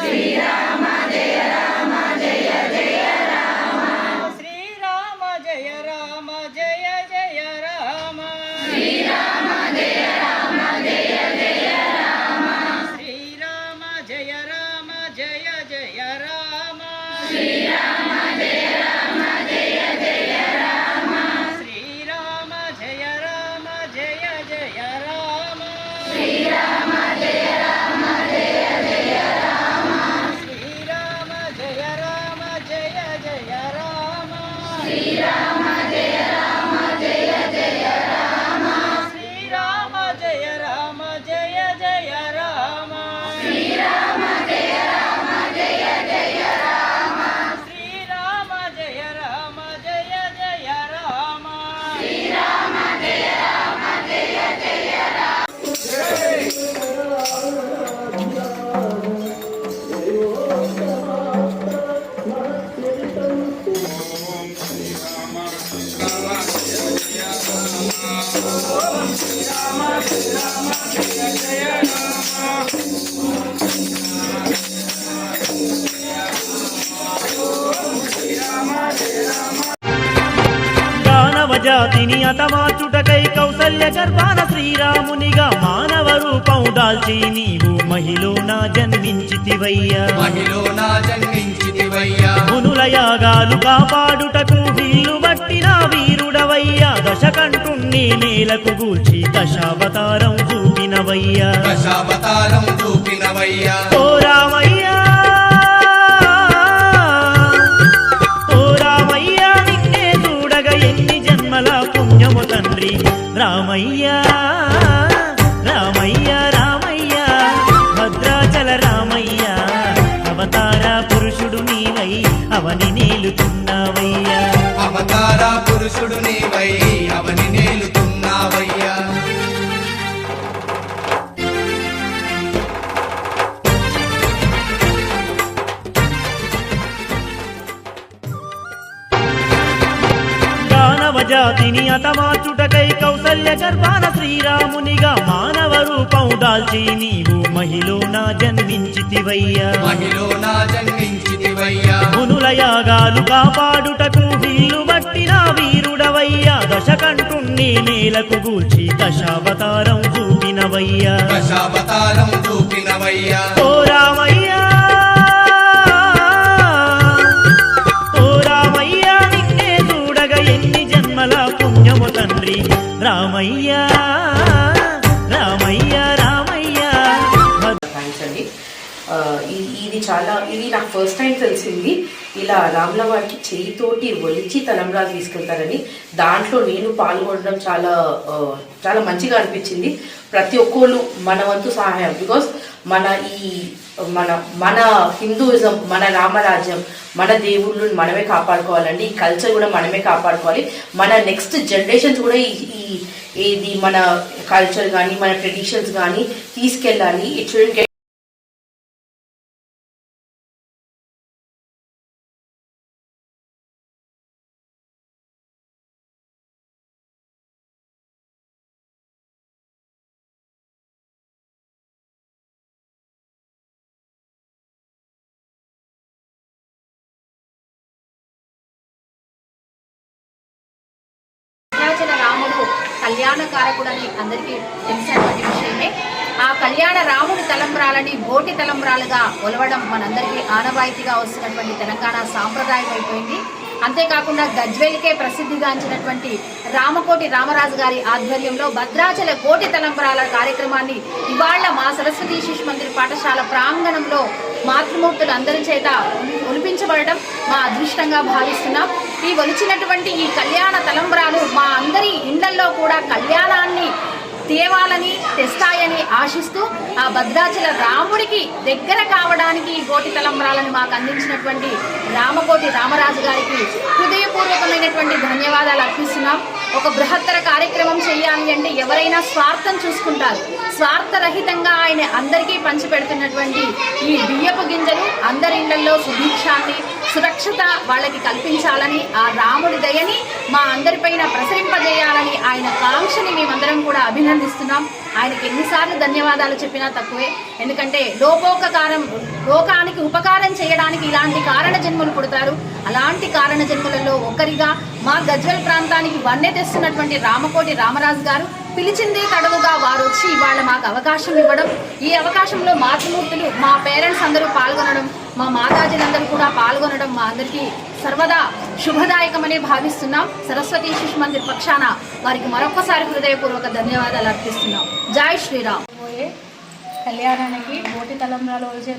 శ్రీరామ జయ రామ. శ్రీరామ దానవ జాతిని అతమార్చుటకై కౌసల్య గర్భాన శ్రీరామునిగా మానవ రూపం దాల్చి నీవు మహిలో నా జన్మించితివయ్యా. మునుల యాగాలు కాపాడుటకు విల్లు బట్టిన వీరుడవయ్యా. దశకంఠుణ్ణి నేలకు గూల్చి దశావతారం చూపినవయ్యా. దశావతారం చూపినవయ్యా. ఓ రామయ్యా రామయ్య రామయ్య రామయ్య భద్రాచల రామయ్య అవతార పురుషుడు నీవై అవని నేలుతున్నావయ్యా. అవతార పురుషుడు నీవై అవని నేలుతున్నావయ్యా జాతిని అతమార్చుటకై కౌసల్య గర్భాన శ్రీరామునిగా మానవ రూపం దాల్చి నీవు జన్మించితివయ్యా. మహిలో నా జన్మించితివయ్యా. మునుల యాగాలు కాపాడుటకు విల్లు బట్టిన వీరుడవయ్యా. దశకంఠుణ్ణి నేలకు గూల్చి దశావతారం చూపినవయ్యా. దశావతారం చూపినవయ్యా. ఓ రామయ్యా రామయ్యా ఇది చాలా ఇది నాకు ఫస్ట్ టైం తెలిసింది. ఇలా రాముల వారికి చేయితోటి ఒలిచి తలంబ్రాలు తీసుకెళ్తారని. దాంట్లో నేను పాల్గొనడం చాలా చాలా మంచిగా అనిపించింది. ప్రతి ఒక్కళ్ళు మన వంతు సహాయం. బికాస్ మన ఈ మన మన హిందూయిజం మన రామరాజ్యం మన దేవుళ్ళు మనమే కాపాడుకోవాలండి. ఈ కల్చర్ కూడా మనమే కాపాడుకోవాలి. మన నెక్స్ట్ జనరేషన్స్ కూడా ఈ ఈ ఇది మన కల్చర్ కానీ మన ట్రెడిషన్స్ కానీ తీసుకెళ్ళాలి. ఇట్ షుడ్ గెట్ రాముడు కళ్యాణకారకుడని అందరికీ తెలిసినటువంటి విషయమే. ఆ కళ్యాణ రాముడి తలంబ్రాలని బోటి తలంబ్రాలుగా ఒలవడం మనందరికీ ఆనవాయితీగా వస్తున్నటువంటి తెలంగాణ సాంప్రదాయం అయిపోయింది అంతేకాకుండా గజ్వేల్కే ప్రసిద్ధిగాంచినటువంటి రామకోటి రామరాజు గారి ఆధ్వర్యంలో భద్రాచల కోటి తలంబరాల కార్యక్రమాన్ని ఇవాళ్ళ మా సరస్వతి శిశు మందిర్ పాఠశాల ప్రాంగణంలో మాతృమూర్తులు అందరి చేత ఒలిపించబడడం మా అదృష్టంగా భావిస్తున్నాం. ఈ ఒలిచినటువంటి ఈ కళ్యాణ తలంబరాలు మా అందరి ఇండల్లో కూడా కళ్యాణాన్ని తేవాలని తెస్తాయని ఆశిస్తూ ఆ భద్రాచల రాముడికి దగ్గర కావడానికి ఈ కోటి తలంబ్రాలను మాకు అందించినటువంటి రామకోటి రామరాజు గారికి హృదయపూర్వకమైనటువంటి ధన్యవాదాలు అర్పిస్తున్నాం. ఒక బృహత్తర కార్యక్రమం చేయాలి అంటే ఎవరైనా స్వార్థం చూసుకుంటారు. స్వార్థరహితంగా ఆయన అందరికీ పంచిపెడుతున్నటువంటి ఈ బియ్యపు గింజలు అందరి ఇళ్ళలో సుభిక్షాన్ని సురక్షత వాళ్ళకి కల్పించాలని ఆ రాముడి దయని మా అందరిపైన ప్రసరింపజేయాలని ఆయన కాంక్షని మేమందరం కూడా అభినందిస్తున్నాం. ఆయనకి ఎన్నిసార్లు ధన్యవాదాలు చెప్పినా తక్కువే. ఎందుకంటే లోకోపకారం లోకానికి ఉపకారం చేయడానికి ఇలాంటి కారణ జన్మలు పుడతారు. అలాంటి కారణ జన్మలలో ఒకరిగా మా గజ్వల్ ప్రాంతానికి వన్నె తెస్తున్నటువంటి రామకోటి రామరాజు గారు పిలిచిందే తడవుగా వారు వచ్చి ఇవాళ మాకు అవకాశం ఇవ్వడం. ఈ అవకాశంలో మాతృమూర్తులు మా పేరెంట్స్ అందరూ పాల్గొనడం మా మాతాజీలందరూ కూడా పాల్గొనడం మా అందరికీ సర్వదా శుభదాయకమని భావిస్తున్నాం. సరస్వతి శిశు మందిర్ పక్షాన వారికి మరొకసారి హృదయపూర్వక ధన్యవాదాలు అర్పిస్తున్నాం. జై శ్రీరామ్. కళ్యాణానికి ఓటి తలంబ్రాలు వచ్చే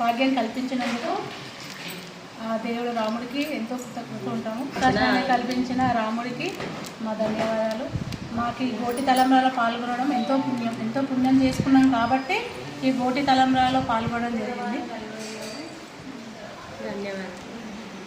భాగ్యం కల్పించినందుకు ఆ దేవుడు రాముడికి ఎంతో కృతజ్ఞత ఉంటాము. కల్పించిన రాముడికి మా ధన్యవాదాలు. మాకు ఈ గోటి తలంబ్రాలో పాల్గొనడం ఎంతో పుణ్యం ఎంతో పుణ్యం చేసుకున్నాం కాబట్టి ఈ గోటి తలంబ్రాలో పాల్గొనడం జరిగింది. ధన్యవాదాలు.